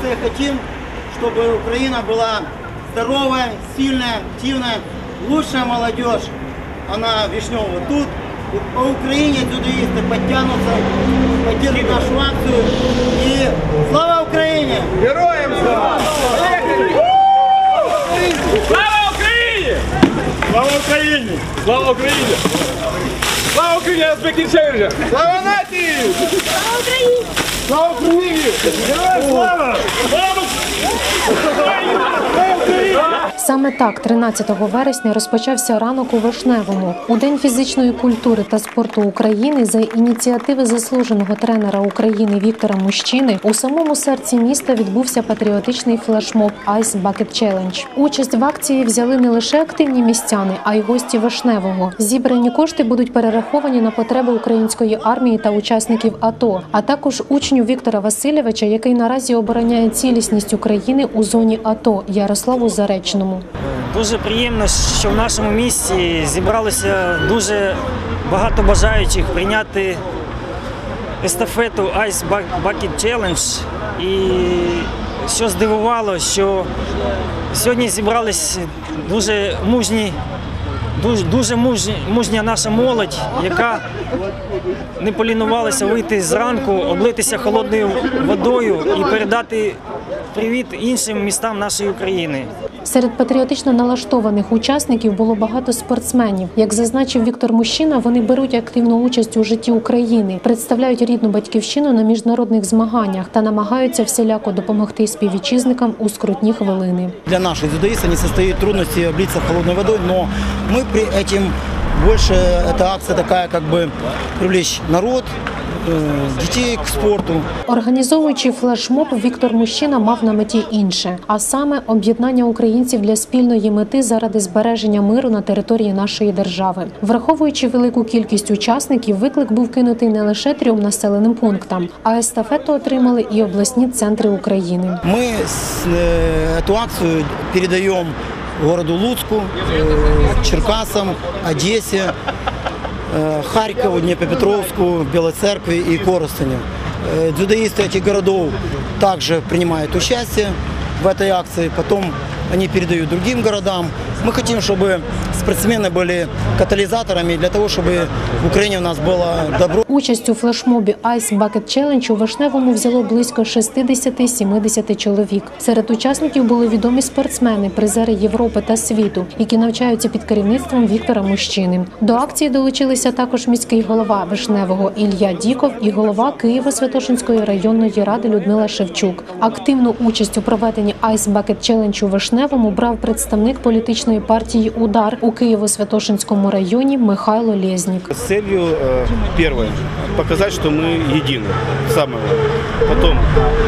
акции хотим, чтобы Украина была здоровая, сильная, активная, лучшая молодежь. Она Вишнева тут. И По Украине дзюдоисты подтянутся, поддержат нашу акцию. И слава Украине! Героям слава! Слава Україні! Слава Україні! Слава Україні! Слава Україні! Узбекін Челленджер! Слава нації! Слава Україні! Слава Україні! Саме так, 13 вересня, розпочався ранок у Вишневому. У День фізичної культури та спорту України за ініціативи заслуженого тренера України Віктора Мужчини у самому серці міста відбувся патріотичний флешмоб Ice Bucket Challenge. Участь в акції взяли не лише активні містяни, а й гості Вишневого. Зібрані кошти будуть перераховані на потреби української армії та учасників АТО, а також учню Віктора Васильовича, який наразі обороняє цілісність України у зоні АТО Ярославу Заречному. Дуже приємно, що в нашому місті зібралося дуже багато бажаючих прийняти естафету Ice Bucket Challenge. І що здивувало, що сьогодні зібрались дуже мужні, дуже, дуже мужні, мужня наша молодь, яка не полінувалася вийти зранку, облитися холодною водою і передати привіт іншим містам нашої України. Серед патріотично налаштованих учасників було багато спортсменів. Як зазначив Віктор Мужчина, вони беруть активну участь у житті України, представляють рідну батьківщину на міжнародних змаганнях та намагаються всіляко допомогти співвітчизникам у скрутні хвилини. Для наших дзюдоистов не состоит трудности облиться холодной водой, но мы при этим больше, эта акция такая, как бы привлечь народ, э, детей к спорту. Організовуючи флешмоб, Віктор Мужчина мав на меті інше, а саме об'єднання українців для спільної мети заради збереження миру на території нашої держави. Враховуючи велику кількість учасників, виклик був кинутий не лише трьом населеним пунктам, а естафету отримали і обласні центри України. Мы с- э, эту акцию передаем городу Луцку, э, Черкасам, Одессе, э, Харькову, Днепропетровску, Белой Церкви и Коростеню. Э, Дзюдоисты этих городов также принимают участие в этой акции, потом они передают другим городам. Мы хотим, чтобы спортсмены были катализаторами для того, чтобы в Украине у нас было добро. Участь у флешмобі Ice Bucket Challenge у Вишневому взяло близько 60-70 чоловік. Серед учасників були відомі спортсмени, призери Європи та світу, які навчаються під керівництвом Віктора Мужчини. До акції долучилися також міський голова Вишневого Ілля Діков і голова Києво-Святошинської районної ради Людмила Шевчук. Активну участь у проведенні Ice Bucket Challenge у Вишневому брав представник політичної партії Удар у Києво-Святошинському районі Михайло Лєзнік. С целью, э, первое, показать, что мы едины, самое. Потом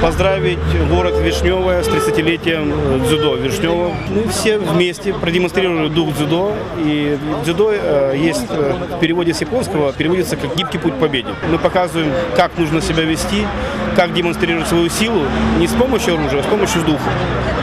поздравить город Вишневое с 30-летием э, дзюдо Вишнева. Мы все вместе продемонстрировали дух дзюдо. И дзюдо э, есть э, в переводе с японского, переводится как «гибкий путь к победе». Мы показываем, как нужно себя вести, как демонстрировать свою силу не с помощью оружия, а с помощью духа.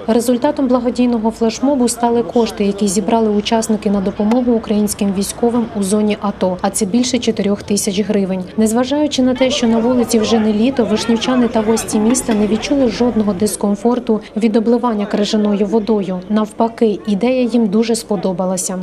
Результатом благодійного флешмобу стали кошти, які зібрали учасники на допомогу українським військовим у зоні АТО. А це більше 4 тисяч гривень. Незважаючи на те, що на вулиці вже не літо, вишнівчани та гості міста не відчули жодного дискомфорту від обливання крижаною водою. Навпаки, ідея їм дуже сподобалася.